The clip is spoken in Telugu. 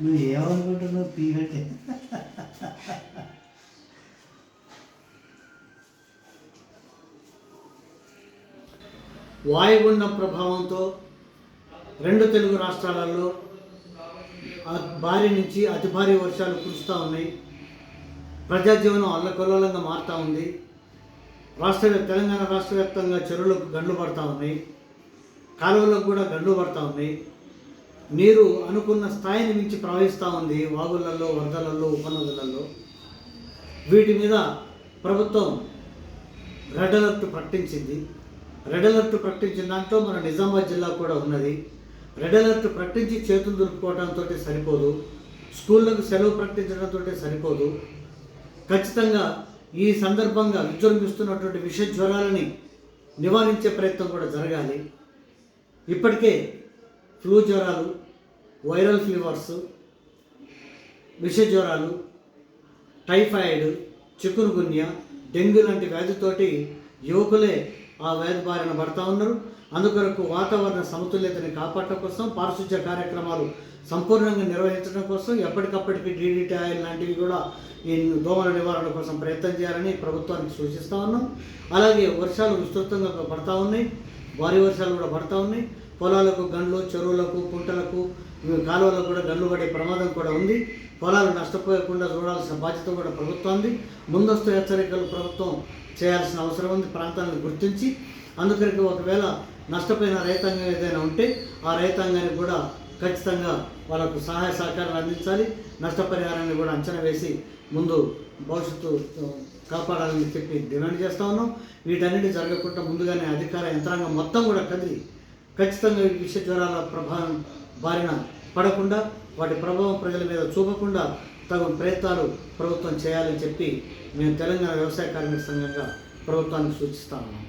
నువ్వు ఏమనుకుంటున్నావు పీగట్టే వాయుగుండం ప్రభావంతో రెండు తెలుగు రాష్ట్రాలలో భారీ నుంచి అతి భారీ వర్షాలు కురుస్తూ ఉన్నాయి. ప్రజాజీవనం అల్లకల్లోలంగా మారుతూ ఉంది. రాష్ట్ర తెలంగాణ రాష్ట్ర వ్యాప్తంగా చెరువులకు గండ్లు పడతా ఉన్నాయి. కాలువలకు కూడా గండు పడతా ఉన్నాయి నీరు అనుకున్న స్థాయిని మించి ప్రవహిస్తూ ఉంది వాగులలో వరదలలో ఉపనదులలో. వీటి మీద ప్రభుత్వం రెడ్ అలర్ట్ ప్రకటించింది. రెడ్ అలర్ట్ ప్రకటించిన దాంట్లో మన నిజామాబాద్ జిల్లా కూడా ఉన్నది. రెడ్ అలర్ట్ ప్రకటించి చేతులు దులుపుకోవడంతో సరిపోదు. స్కూళ్ళకు సెలవు ప్రకటించడంతో సరిపోదు. ఖచ్చితంగా ఈ సందర్భంగా విజృంభిస్తున్నటువంటి విష జ్వరాలని నివారించే ప్రయత్నం కూడా జరగాలి. ఇప్పటికే ఫ్లూ జ్వరాలు వైరల్ ఫీవర్స్ విష జ్వరాలు టైఫాయిడ్ చికున్గున్యా డెంగ్యూ లాంటి వ్యాధితోటి యువకులే ఆ వ్యాధి బారిన పడతా ఉన్నారు. అందుకొరకు వాతావరణ సమతుల్యతని కాపాడటం కోసం పారిశుధ్య కార్యక్రమాలు సంపూర్ణంగా నిర్వహించడం కోసం ఎప్పటికప్పటికి డీడీటీ ఆయిల్ లాంటివి కూడా ఈ దోమల నివారణ కోసం ప్రయత్నం చేయాలని ప్రభుత్వానికి సూచిస్తూ ఉన్నాం. అలాగే వర్షాలు విస్తృతంగా పడతా ఉన్నాయి. భారీ వర్షాలు కూడా పడతా ఉన్నాయి. పొలాలకు గండ్లు చెరువులకు కుంటలకు కాలువలకు కూడా గండ్లు పడే ప్రమాదం కూడా ఉంది. పొలాలు నష్టపోయకుండా చూడాల్సిన బాధ్యత కూడా ప్రభుత్వం ఉంది ముందస్తు హెచ్చరికలు ప్రభుత్వం చేయాల్సిన అవసరం ఉంది ప్రాంతాలను గుర్తించి. అందుకరికి ఒకవేళ నష్టపోయిన రైతాంగం ఏదైనా ఉంటే ఆ రైతాంగానికి కూడా ఖచ్చితంగా వాళ్ళకు సహాయ సహకారాలు అందించాలి. నష్టపరిహారాన్ని కూడా అంచనా వేసి ముందు భవిష్యత్తు కాపాడాలని చెప్పి డిమాండ్ చేస్తా ఉన్నాం. వీటన్నిటి జరగకుండా ముందుగానే అధికార యంత్రాంగం మొత్తం కూడా కదిలి ఖచ్చితంగా విష జ్వరాల ప్రభావం బారిన పడకుండా వాటి ప్రభావం ప్రజల మీద చూపకుండా తగు ప్రయత్నాలు ప్రభుత్వం చేయాలని చెప్పి మేము తెలంగాణ వ్యవసాయ కార్మిక సంఘంగా ప్రభుత్వానికి సూచిస్తా ఉన్నాం.